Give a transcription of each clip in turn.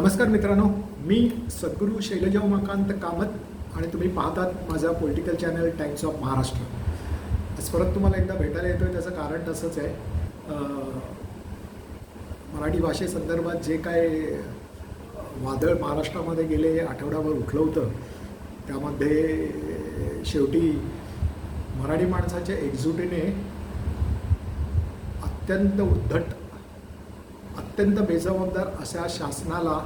नमस्कार मित्रांनो मी सद्गुरू शैलजा उमाकांत कामत आणि तुम्ही पाहतात माझा political channel Times of Maharashtra आज परत तुम्हाला एकदा भेटायला येतो आहे त्याचं कारण तसंच आहे. मराठी भाषेसंदर्भात जे काय वादळ महाराष्ट्रामध्ये गेले आठवडाभर उठलं होतं. त्यामध्ये शेवटी मराठी माणसाच्या एकजुटीने अत्यंत उद्धट अत्यंत बेजबाबदार अशा शासनाला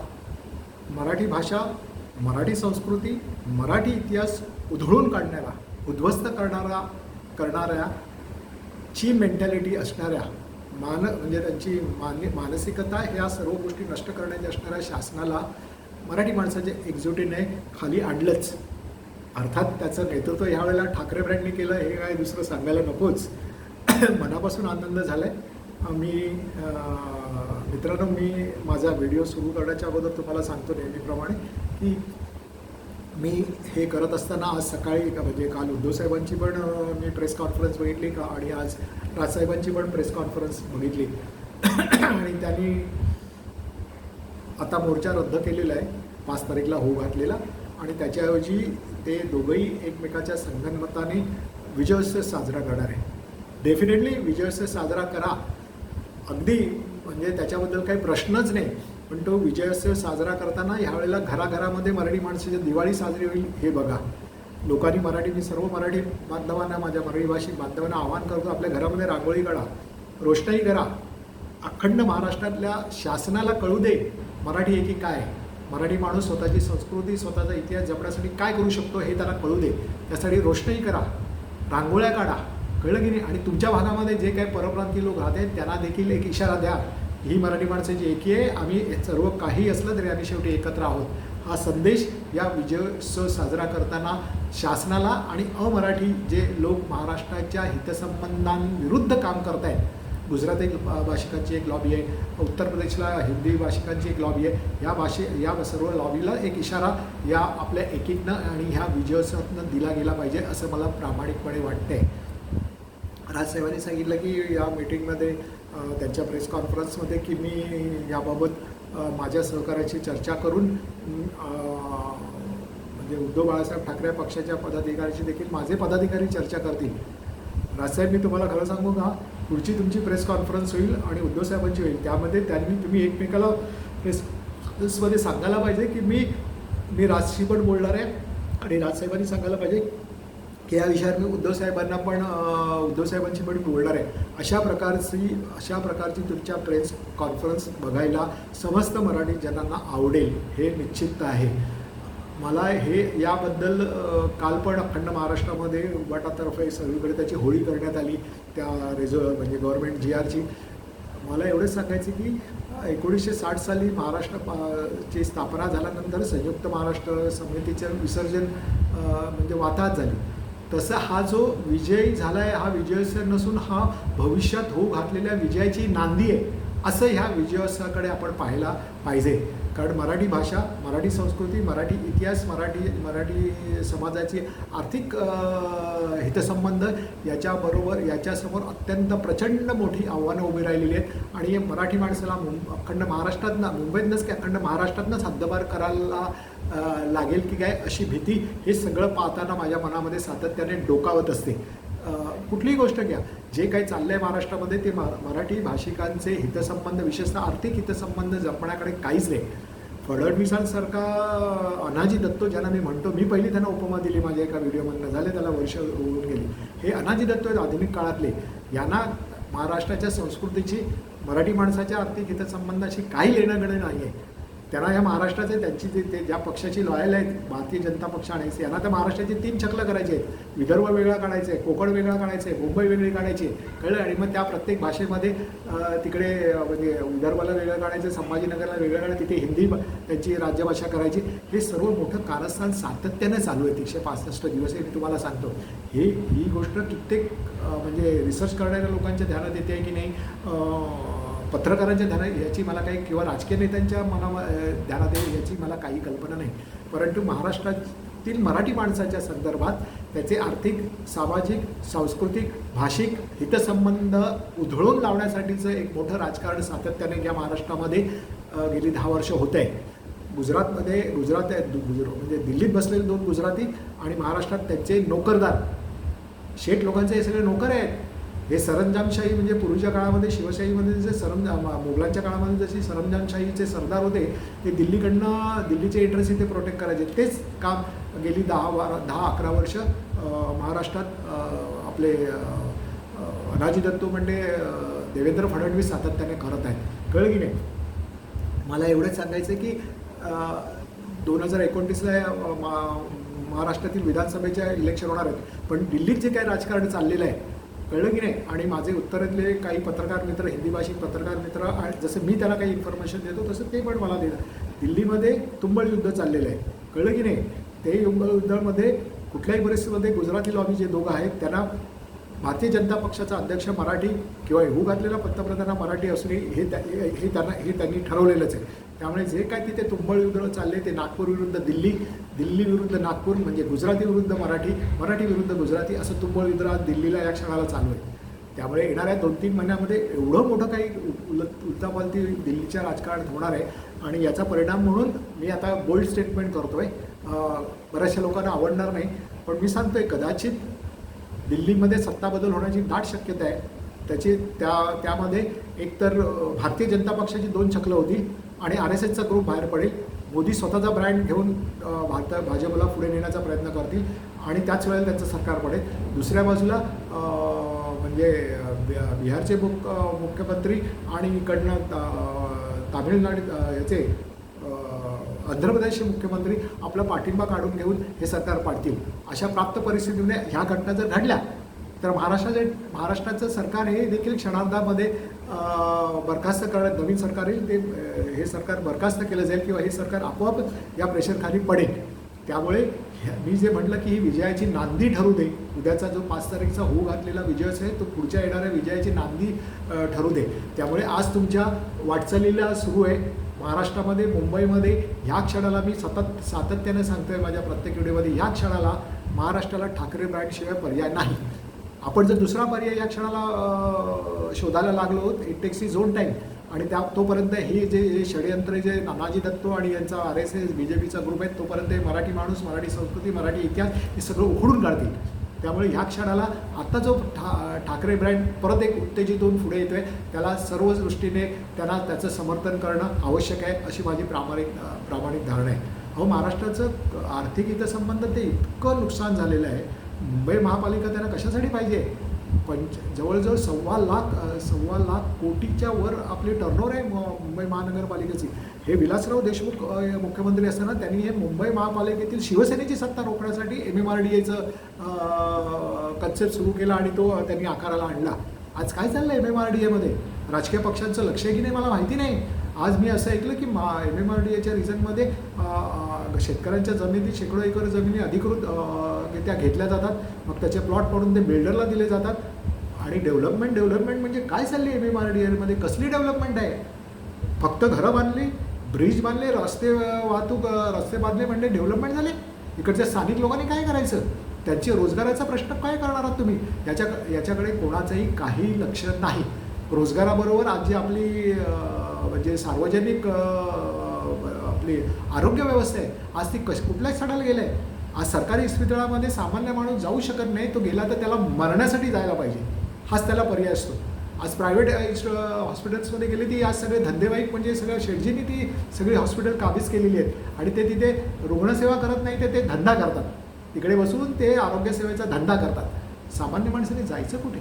मराठी भाषा मराठी संस्कृती मराठी इतिहास उधळून काढणारा उद्ध्वस्त करणारा करणाऱ्या ची मेंटॅलिटी असणाऱ्या मान म्हणजे त्यांची मान मानसिकता ह्या सर्व गोष्टी नष्ट करण्याच्या असणाऱ्या शासनाला मराठी माणसाच्या एकजुटीने खाली आणलंच. अर्थात त्याचं नेतृत्व ह्यावेळेला ठाकरे ब्रँडने केलं हे काय दुसरं सांगायला नकोच. मनापासून आनंद झाला आहे मी मित्रांनो मी माझा व्हिडिओ सुरू करण्याच्या अगोदर तुम्हाला सांगतो नेहमीप्रमाणे की मी हे करत असताना आज सकाळी का म्हणजे काल उद्धवसाहेबांची पण मी प्रेस कॉन्फरन्स बघितली का? आणि आज राजसाहेबांची पण प्रेस कॉन्फरन्स बघितली. आणि त्यांनी आता मोर्चा रद्द केलेला आहे पाच तारीखला होऊ घातलेला. आणि त्याच्याऐवजी ते दोघंही एकमेकाच्या संगनमताने विजयोत्सव साजरा करणार आहे. डेफिनेटली विजयोत्सव साजरा करा. अगदी म्हणजे त्याच्याबद्दल काही प्रश्नच नाही. पण तो विजयोत्सव साजरा करताना ह्यावेळेला घराघरामध्ये मराठी माणसाची दिवाळी साजरी होईल हे बघा. लोकांनी मराठी मी सर्व मराठी बांधवांना माझ्या मराठी भाषिक बांधवांना आवाहन करतो आपल्या घरामध्ये रांगोळी काढा रोषणाई करा. अखंड महाराष्ट्रातल्या शासनाला कळू दे मराठी एकी काय? मराठी माणूस स्वतःची संस्कृती स्वतःचा इतिहास जपण्यासाठी काय करू शकतो हे त्याला कळू दे. त्यासाठी रोषणाई करा रांगोळ्या काढा. कळलं की नाही आणि तुमच्या भागामध्ये जे काही परप्रांतीय लोक राहते त्यांना देखील एक इशारा द्या. ही मराठी माणसाची एकी आहे आम्ही सर्व काही असलं तरी आम्ही शेवटी एकत्र आहोत. हा संदेश या विजयोत्सव साजरा करताना शासनाला आणि अमराठी जे लोक महाराष्ट्राच्या हितसंबंधांविरुद्ध काम करत आहेत गुजराती भाषिकांची एक लॉबी आहे. उत्तर प्रदेशला हिंदी भाषिकांची एक लॉबी आहे. या भाषे या सर्व लॉबीला एक इशारा या आपल्या एकीतनं आणि ह्या विजयोत्सवातनं दिला गेला पाहिजे असं मला प्रामाणिकपणे वाटतंय. राजसाहेबांनी सांगितलं की या मीटिंगमध्ये त्यांच्या प्रेस कॉन्फरन्समध्ये की मी याबाबत माझ्या सहकार्याची चर्चा करून म्हणजे उद्धव बाळासाहेब ठाकरे पक्षाच्या पदाधिकाऱ्याशी देखील माझे पदाधिकारी चर्चा करतील. राजसाहेब मी तुम्हाला खरं सांगू का? पुढची तुमची प्रेस कॉन्फरन्स होईल आणि उद्धव साहेबांची होईल. त्यामध्ये त्यांनी तुम्ही एकमेकाला प्रेसमध्ये सांगायला पाहिजे की मी मी राजशी पण बोलणार आहे आणि राजसाहेबांनी सांगायला पाहिजे की या विषयावर मी उद्धव साहेबांना पण उद्धव साहेबांशी पण बोलणार आहे. अशा प्रकारची अशा प्रकारची तुमच्या प्रेस कॉन्फरन्स बघायला समस्त मराठी जनांना आवडेल हे निश्चित आहे. मला हे याबद्दल काल पण अखंड महाराष्ट्रामध्ये वाटातर्फे सगळीकडे त्याची होळी करण्यात आली. त्या रेझो म्हणजे गव्हर्नमेंट जी आरची. मला एवढंच सांगायचं की एकोणीसशे साठ साली महाराष्ट्र ची स्थापना झाल्यानंतर संयुक्त महाराष्ट्र समितीचं विसर्जन म्हणजे वाताहत झाली. तसं हा जो विजय झाला आहे हा सर नसून हा भविष्यात होऊ घातलेल्या विजयाची नांदी आहे. असं ह्या विजयोत्सवाकडे आपण पाहायला पाहिजे. कारण मराठी भाषा मराठी संस्कृती मराठी इतिहास मराठी मराठी समाजाची आर्थिक हितसंबंध याच्याबरोबर याच्यासमोर अत्यंत प्रचंड मोठी आव्हानं उभी राहिलेली आहेत. आणि हे मराठी माणसाला मुं अखंड महाराष्ट्रातनं मुंबईतनंच की अखंड महाराष्ट्रातनंच हद्दपार करायला लागेल की काय अशी भीती हे सगळं पाहताना माझ्या मनामध्ये सातत्याने डोकावत असते. कुठलीही गोष्ट घ्या. जे काही चाललंय महाराष्ट्रामध्ये ते मा- मराठी भाषिकांचे हितसंबंध विशेषतः आर्थिक हितसंबंध जपण्याकडे काहीच नाही. फडणवीसांसारखा अनाजी दत्तो ज्यांना मी म्हणतो मी पहिली त्यांना उपमा दिली माझ्या एका व्हिडिओमधनं झाले त्याला वर्ष होऊन गेली. हे अनाजी दत्तो आहेत आधुनिक काळातले. यांना महाराष्ट्राच्या संस्कृतीची मराठी माणसाच्या आर्थिक हितसंबंधाशी काही लेणं गणं नाही आहे त्यांना ह्या महाराष्ट्राचे त्यांची जे ते ज्या पक्षाची लॉयल आहेत भारतीय जनता पक्ष आणायचे यांना त्या महाराष्ट्राचे तीन चक्र करायचे आहेत. विदर्भ वेगळा काढायचं आहे कोकण वेगळा काढायचं आहे मुंबई वेगळी काढायची कळलं? आणि मग त्या प्रत्येक भाषेमध्ये तिकडे म्हणजे विदर्भाला वेगळं काढायचं संभाजीनगरला वेगळं काढायचं तिथे हिंदी त्यांची राज्यभाषा करायची. हे सर्व मोठं कारस्थान सातत्याने चालू आहे. एकशे पासष्ट दिवस हे मी तुम्हाला सांगतो. हे ही गोष्ट कित्येक म्हणजे रिसर्च करणाऱ्या लोकांच्या ध्यानात येते की नाही? पत्रकारांच्या ध्यानात याची मला काही किंवा राजकीय नेत्यांच्या मना ध्यानात येईल याची मला काही कल्पना नाही. परंतु महाराष्ट्रातील मराठी माणसाच्या संदर्भात त्याचे आर्थिक सामाजिक सांस्कृतिक भाषिक हितसंबंध उधळून लावण्यासाठीचं एक मोठं राजकारण सातत्याने या महाराष्ट्रामध्ये गेली दहा वर्ष होत आहे. गुजरातमध्ये गुजरात गुजर म्हणजे दिल्लीत बसलेले दोन गुजराती आणि महाराष्ट्रात त्यांचे नोकरदार. शेठ लोकांचे हे सगळे नोकर आहेत. हे सरंजामशाही म्हणजे पूर्वीच्या काळामध्ये शिवशाहीमध्ये जे सरंजाम मोगलांच्या काळामध्ये जशी सरंजामशाहीचे सरदार होते ते दिल्लीकडनं दिल्लीचे इंटरेस्ट इथे प्रोटेक्ट करायचे. तेच काम गेली दहा बारा दहा अकरा वर्ष महाराष्ट्रात आपले अं, दत्तू म्हणजे देवेंद्र फडणवीस सातत्याने करत आहेत. कळलं की नाही? मला एवढंच सांगायचं आहे की दोन हजार एकोणतीसला महाराष्ट्रातील विधानसभेच्या इलेक्शन होणार आहेत. पण दिल्लीत जे काही राजकारण चाललेलं आहे कळलं की नाही? आणि माझे उत्तरेतले काही पत्रकार मित्र हिंदी भाषिक पत्रकार मित्र आणि जसं मी त्याला काही इन्फॉर्मेशन देतो तसं ते पण मला देतात. दिल्लीमध्ये तुंबळ युद्ध चाललेलं आहे. कळलं की नाही? ते युंबळ युद्धामध्ये कुठल्याही परिस्थितीमध्ये गुजराती लॉबी जे दोघं आहेत त्यांना भारतीय जनता पक्षाचा अध्यक्ष मराठी किंवा येऊ घातलेला पंतप्रधान मराठी असणे हे त्या हे हे त्यांना हे त्यांनी ठरवलेलंच आहे. त्यामुळे जे काय तिथे तुंबळ युद्ध चालले ते नागपूर विरुद्ध दिल्ली दिल्ली विरुद्ध नागपूर म्हणजे गुजराती विरुद्ध मराठी मराठी विरुद्ध गुजराती असं तुंबळ युद्ध आज दिल्लीला या क्षणाला चालू आहे. त्यामुळे येणाऱ्या दोन तीन महिन्यामध्ये एवढं मोठं काही उलतापालती दिल्लीच्या राजकारणात होणार आहे आणि याचा परिणाम म्हणून मी आता बोल्ड स्टेटमेंट करतो आहे बऱ्याचशा लोकांना आवडणार नाही पण मी सांगतो आहे कदाचित दिल्लीमध्ये सत्ता बदल होण्याची दाट शक्यता आहे. त्याची त्या त्यामध्ये एकतर भारतीय जनता पक्षाची दोन चक्र होती आणि आर एस एसचा ग्रुप बाहेर पडेल. मोदी स्वतःचा ब्रँड घेऊन भारता भारत भाजपला पुढे नेण्याचा प्रयत्न करतील आणि त्याच वेळेला त्यांचं सरकार पडेल. दुसऱ्या बाजूला म्हणजे बिहारचे मुख मुख्यमंत्री आणि इकडनं तामिळनाडू याचे आंध्र प्रदेशचे मुख्यमंत्री आपला पाठिंबा काढून घेऊन हे सरकार पाडतील. अशा प्राप्त परिस्थितीमध्ये ह्या घटना जर घडल्या तर महाराष्ट्राचे महाराष्ट्राचं सरकार हे देखील क्षणार्धामध्ये बरखास्त करण्यात नवीन सरकार येईल ते हे सरकार बरखास्त केलं जाईल किंवा हे सरकार आपोआप या प्रेशरखाली पडेल. त्यामुळे ह्या- मी जे म्हटलं की ही विजयाची नांदी ठरू दे. उद्याचा जो पाच तारीखचा होऊ घातलेला विजय आहे तो पुढच्या येणाऱ्या विजयाची नांदी ठरू दे. त्यामुळे आज तुमच्या वाटचालीला सुरू आहे. महाराष्ट्रामध्ये मुंबईमध्ये ह्या क्षणाला मी सतत सातत्याने सांगतोय माझ्या प्रत्येक व्हिडिओमध्ये ह्या क्षणाला महाराष्ट्राला ठाकरे ब्रँडशिवाय पर्याय नाही. आपण जर दुसरा पर्याय या क्षणाला शोधायला लागलो it takes is own time आणि त्या तोपर्यंत हे जे षडयंत्र जे नानाजी दत्तो आणि यांचा R S S B J पीचा ग्रुप आहे तोपर्यंत हे मराठी माणूस मराठी संस्कृती मराठी इतिहास हे सगळं उघडून काढतील. त्यामुळे ह्या क्षणाला आत्ता जो ठा ठाकरे ब्रँड परत एक उत्तेजित होऊन पुढे येतोय त्याला सर्व दृष्टीने त्यांना त्याचं समर्थन करणं आवश्यक आहे अशी माझी प्रामाणिक प्रामाणिक धारणा आहे. अहो महाराष्ट्राचं आर्थिक हितसंबंध ते इतकं नुकसान झालेलं आहे मुंबई महापालिका त्यांना कशासाठी पाहिजे? पंच जवळजवळ सव्वा लाख सव्वा लाख कोटीच्या वर आपली टर्नओव्हर आहे मुंबई महानगरपालिकेची. हे विलासराव देशमुख मुख्यमंत्री असताना त्यांनी हे मुंबई महापालिकेतील शिवसेनेची सत्ता रोखण्यासाठी एम एम आर डी एचं कन्सेप्ट सुरू केला आणि तो त्यांनी आकाराला आणला. आज काय चाललं एम एम आर डी एमध्ये राजकीय पक्षांचं लक्ष आहे की नाही? मला माहिती नाही. आज मी असं ऐकलं की मा एम एम आर डी एच्या रिझनमध्ये शेतकऱ्यांच्या जमिनी शेकडो एकर जमिनी अधिकृत त्या घेतल्या जातात. मग त्याचे प्लॉट पडून ते बिल्डरला दिले जातात. आणि डेव्हलपमेंट डेव्हलपमेंट म्हणजे काय चालली एम एम आर डी एमध्ये कसली डेव्हलपमेंट आहे? फक्त घरं बांधली ब्रिज बांधले रस्ते वाहतूक रस्ते बांधले म्हणजे डेव्हलपमेंट झाले? इकडच्या स्थानिक लोकांनी काय करायचं? त्यांचे रोजगाराचा प्रश्न काय करणार आहात तुम्ही? याच्या याच्याकडे कोणाचंही काही लक्ष नाही. रोजगाराबरोबर आज जी आपली म्हणजे सार्वजनिक आपली आरोग्य व्यवस्था आहे आज ती कश कुठल्याच सणाला गेलं आहे आज सरकारी इस्पितळामध्ये सामान्य माणूस जाऊ शकत नाही तो गेला तर त्याला मरण्यासाठी जायला पाहिजे. हाच त्याला पर्याय असतो. आज प्रायव्हेट हॉस्पिटल्समध्ये गेले ती आज सगळे धंदेवाईक म्हणजे सगळ्या शेटजींनी ती सगळी हॉस्पिटल काबीज केलेली आहेत. आणि ते तिथे रुग्णसेवा करत नाही ते ते धंदा करतात. तिकडे बसून ते आरोग्यसेवेचा धंदा करतात. सामान्य माणसाने जायचं कुठे?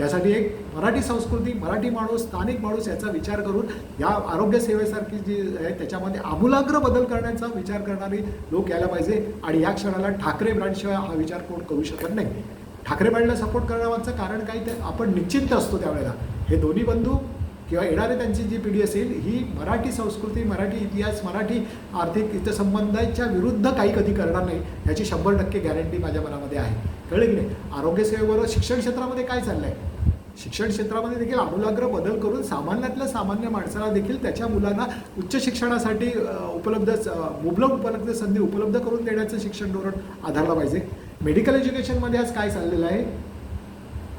यासाठी एक मराठी संस्कृती मराठी माणूस स्थानिक माणूस याचा विचार करून या आरोग्य सेवेसारखी जी आहे त्याच्यामध्ये आमूलाग्र बदल करण्याचा विचार करणारे लोक यायला पाहिजे. आणि या क्षणाला ठाकरे ब्रँडशिवाय हा विचार कोण करू शकत नाही. ठाकरे ब्रँडला सपोर्ट करण्यामागचं कारण काय? ते आपण निश्चिंत असतो त्यावेळेला. हे दोन्ही बंधू किंवा येणारे त्यांची जी पिढी असेल ही मराठी संस्कृती मराठी इतिहास मराठी आर्थिक हितसंबंधाच्या विरुद्ध काही कधी करणार नाही याची शंभर टक्के गॅरंटी माझ्या मनामध्ये आहे. कळलं की नाही? आरोग्यसेवेबरोबर शिक्षण क्षेत्रामध्ये काय चाललं आहे शिक्षण क्षेत्रामध्ये देखील आमूलाग्र बदल करून सामान्यातल्या सामान्य माणसाला देखील त्याच्या मुलांना उच्च शिक्षणासाठी उपलब्ध मुबलक उपलब्ध संधी उपलब्ध करून देण्याचं शिक्षण धोरण आधारला पाहिजे. मेडिकल एज्युकेशनमध्ये आज काय चाललेलं आहे?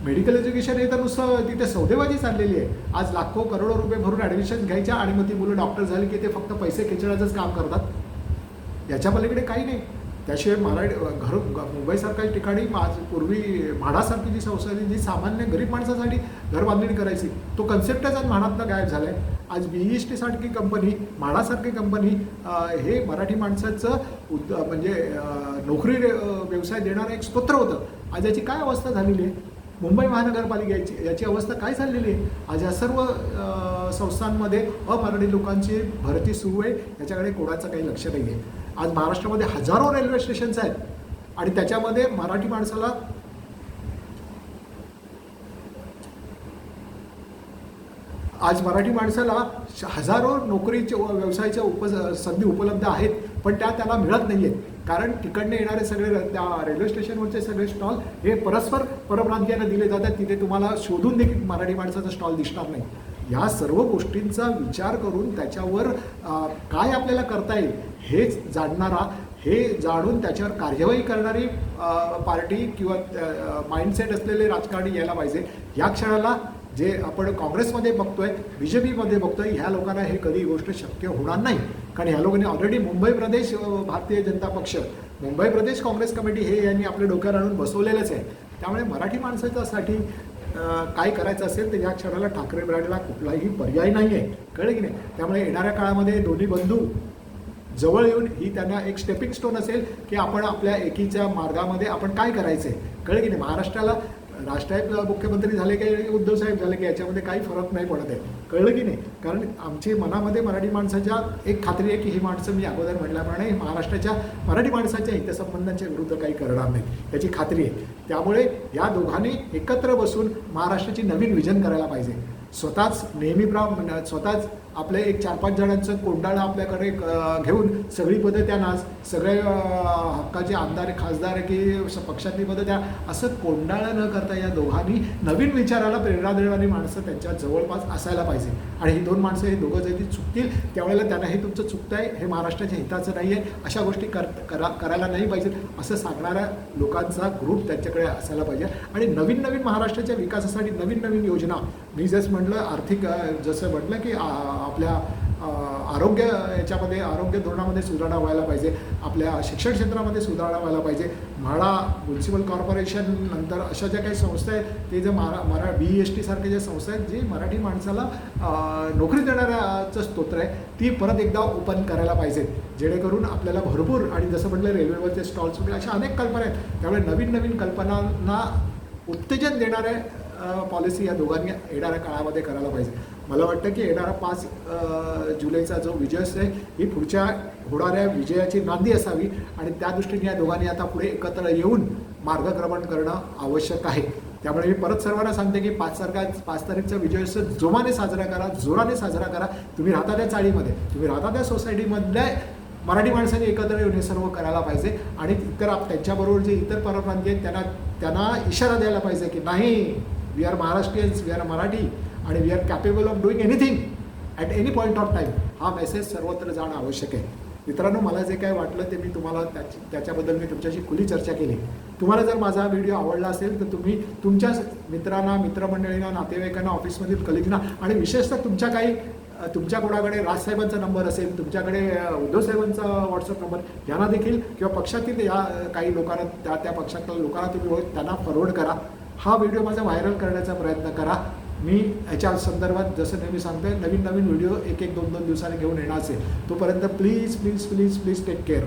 मेडिकल एज्युकेशन हे तर नुसतं तिथे सौदेबाजी चाललेली आहे. आज लाखो करोडो रुपये भरून ॲडमिशन घ्यायच्या आणि मग ती मुलं डॉक्टर झाली की ते फक्त पैसे खेचण्याचंच काम करतात? याच्या पलीकडे काही नाही. त्याशिवाय मराठी घर मुंबईसारख्या ठिकाणी आज पूर्वी म्हाडासारखी जी संस्था जी सामान्य गरीब माणसासाठी घर बांधणी करायची तो कन्सेप्टच आज म्हाडातनं गायब झाला आहे आज बी एस टी सारखी कंपनी म्हाडासारखी कंपनी हे मराठी माणसाचं उद म्हणजे नोकरी व्यवसाय देणारं एक स्तोत्र होतं. आज याची काय अवस्था झालेली आहे? मुंबई महानगरपालिकेची याची अवस्था काय चाललेली आहे? आज या सर्व संस्थांमध्ये अमराठी लोकांची भरती सुरू आहे. याच्याकडे कोणाचं काही लक्ष नाही आहे आज महाराष्ट्रामध्ये हजारो रेल्वे स्टेशन्स आहेत. आणि त्याच्यामध्ये मराठी माणसाला आज मराठी माणसाला श- हजारो नोकरीच्या व व्यवसायाच्या उप संधी उपलब्ध आहेत. पण त्या त्याला मिळत नाही आहेत कारण तिकडनं येणारे सगळे र- त्या रेल्वे स्टेशनवरचे सगळे स्टॉल हे परस्पर परप्रांतीयांना दिले जातात. तिथे तुम्हाला शोधून देखील मराठी माणसाचा स्टॉल दिसणार नाही. या सर्व गोष्टींचा विचार करून त्याच्यावर काय आपल्याला करता येईल हेच जाणणारा हे जाणून त्याच्यावर कार्यवाही करणारी पार्टी किंवा माइंडसेट असलेले राजकारणी यायला पाहिजे. या क्षणाला जे आपण काँग्रेसमध्ये बघतोय बी जे पीमध्ये बघतोय ह्या लोकांना हे कधी गोष्ट शक्य होणार नाही. कारण ह्या लोकांनी ऑलरेडी मुंबई प्रदेश भारतीय जनता पक्ष मुंबई प्रदेश काँग्रेस कमिटी हे यांनी आपल्या डोक्यावर आणून बसवलेलंच आहे. त्यामुळे मराठी माणसाच्यासाठी काय करायचं असेल तर या क्षणाला ठाकरे ब्रँडला कुठलाही पर्याय नाही आहे. कळलं की नाही? त्यामुळे येणाऱ्या काळामध्ये दोन्ही बंधू जवळ येऊन ही त्यांना एक स्टेपिंग स्टोन असेल की आपण आपल्या एकीच्या मार्गामध्ये आपण काय करायचं आहे कळलं की नाही? महाराष्ट्राला राष्ट्रायत मुख्यमंत्री झाले की उद्धव साहेब झाले की याच्यामध्ये काही फरक नाही पडत आहे. कळलं की नाही? कारण आमची मनामध्ये मराठी माणसाच्या एक खात्री आहे की ही माणसं मी अगोदर म्हटल्याप्रमाणे महाराष्ट्राच्या मराठी माणसाच्या हितसंबंधांच्या विरुद्ध काही करणार नाही याची खात्री आहे. त्यामुळे या दोघांनी एकत्र बसून महाराष्ट्राची नवीन विजन करायला पाहिजे. स्वतःच नेहमीप्रमाणे स्वतःच आपले एक चार पाच जणांचं कोंडाळं आपल्याकडे घेऊन सगळी पदं त्यांना सगळे हक्काचे आमदार खासदार की पक्षातली पदं त्या असं कोंडाळं न करता या दोघांनी नवीन विचाराला प्रेरणा देणारी माणसं त्यांच्या जवळपास असायला पाहिजे. आणि ही दोन माणसं हे दोघं जरी चुकतील त्यावेळेला त्यांना हे तुमचं चुकतं आहे हे महाराष्ट्राच्या हिताचं नाही आहे अशा गोष्टी कर करा करायला नाही पाहिजेत असं सांगणाऱ्या लोकांचा ग्रुप त्यांच्याकडे असायला पाहिजे. आणि नवीन नवीन महाराष्ट्राच्या विकासासाठी नवीन नवीन योजना. मी जसं म्हटलं आर्थिक जसं म्हटलं की आपल्या आरोग्य याच्यामध्ये आरोग्य धोरणामध्ये सुधारणा व्हायला पाहिजे. आपल्या शिक्षण क्षेत्रामध्ये सुधारणा व्हायला पाहिजे. म्हाडा म्युन्सिपल कॉर्पोरेशन नंतर अशा ज्या काही संस्था आहेत ते जे मरा मरा बी एस टीसारखे जे ज्या संस्था आहेत जी मराठी माणसाला नोकरी देणाऱ्याचं स्तोत्र आहे ती परत एकदा ओपन करायला पाहिजेत जेणेकरून आपल्याला भरपूर आणि जसं म्हटलं रेल्वेवरचे स्टॉल्स वगैरे अशा अनेक कल्पना आहेत. त्यामुळे नवीन नवीन कल्पनांना उत्तेजन देणाऱ्या पॉलिसी या दोघांनी येणाऱ्या काळामध्ये करायला पाहिजे. मला वाटतं की येणारा पाच जुलैचा जो विजय आहे ही पुढच्या होणाऱ्या विजयाची नांदी असावी आणि त्या दृष्टीने या दोघांनी आता पुढे एकत्र येऊन मार्गक्रमण करणं आवश्यक आहे. त्यामुळे मी परत सर्वांना सांगते की पाच तारखा पाच तारीखचा विजयोत्सव जोमाने साजरा करा जोराने साजरा करा. तुम्ही राहता त्या चाळीमध्ये तुम्ही राहता त्या सोसायटीमधल्या मराठी माणसांनी एकत्र येऊन हे सर्व करायला पाहिजे आणि इतर आप त्यांच्याबरोबर जे इतर परप्रांतीय आहेत त्यांना त्यांना इशारा द्यायला पाहिजे की नाही we are Maharashtrians we are Marathi आणि we are capable of doing anything at any point of time हा मेसेज सर्वत्र जाणं आवश्यक आहे. मित्रांनो मला जे काय वाटलं ते मी तुम्हाला त्याची त्याच्याबद्दल मी तुमच्याशी खुली चर्चा केली. तुम्हाला जर माझा व्हिडिओ आवडला असेल तर तुम्ही तुमच्या मित्रांना मित्रमंडळींना नातेवाईकांना ऑफिसमधील कलिगना आणि विशेषतः तुमच्या काही तुमच्या कोणाकडे राजसाहेबांचा नंबर असेल तुमच्याकडे उद्धवसाहेबांचा व्हॉट्सअप नंबर यांना देखील किंवा पक्षातील या काही लोकांना त्या त्या पक्षातल्या लोकांना तुम्ही ओळख- त्यांना फॉरवर्ड करा. हा व्हिडिओ माझा व्हायरल करण्याचा प्रयत्न करा. मी याच्या संदर्भात जसं नेहमी सांगते नवीन नवीन व्हिडिओ एक एक दोन दोन दिवसांनी घेऊन येणार असेल. तोपर्यंत please please please please take care